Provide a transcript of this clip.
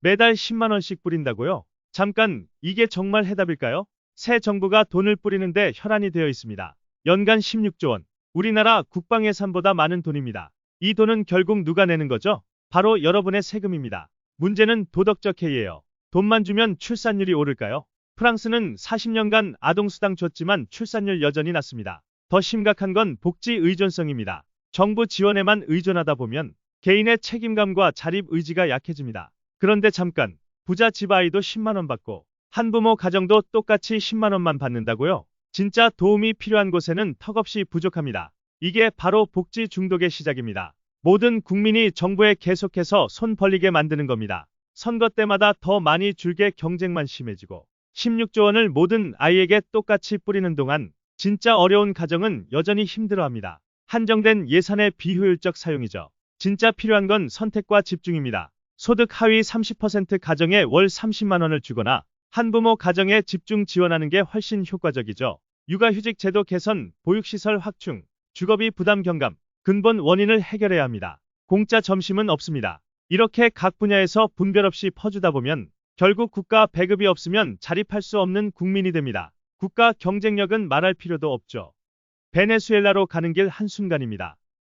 매달 10만 원씩 뿌린다고요? 잠깐, 이게 정말 해답일까요? 새 정부가 돈을 뿌리는데 혈안이 되어 있습니다. 연간 16조 원. 우리나라 국방 예산보다 많은 돈입니다. 이 돈은 결국 누가 내는 거죠? 바로 여러분의 세금입니다. 문제는 도덕적 해이에요. 돈만 주면 출산율이 오를까요? 프랑스는 40년간 아동수당 줬지만 출산율 여전히 낮습니다. 더 심각한 건 복지 의존성입니다. 정부 지원에만 의존하다 보면 개인의 책임감과 자립 의지가 약해집니다. 그런데 잠깐, 부자 집 아이도 10만원 받고 한부모 가정도 똑같이 10만원만 받는다고요? 진짜 도움이 필요한 곳에는 턱없이 부족합니다. 이게 바로 복지 중독의 시작입니다. 모든 국민이 정부에 계속해서 손 벌리게 만드는 겁니다. 선거 때마다 더 많이 줄게 경쟁만 심해지고 16조 원을 모든 아이에게 똑같이 뿌리는 동안 진짜 어려운 가정은 여전히 힘들어합니다. 한정된 예산의 비효율적 사용이죠. 진짜 필요한 건 선택과 집중입니다. 소득 하위 30% 가정에 월 30만 원을 주거나 한부모 가정에 집중 지원하는 게 훨씬 효과적이죠. 육아휴직 제도 개선, 보육시설 확충, 주거비 부담 경감, 근본 원인을 해결해야 합니다. 공짜 점심은 없습니다. 이렇게 각 분야에서 분별 없이 퍼주다 보면 결국 국가 배급이 없으면 자립할 수 없는 국민이 됩니다. 국가 경쟁력은 말할 필요도 없죠. 베네수엘라로 가는 길 한순간입니다.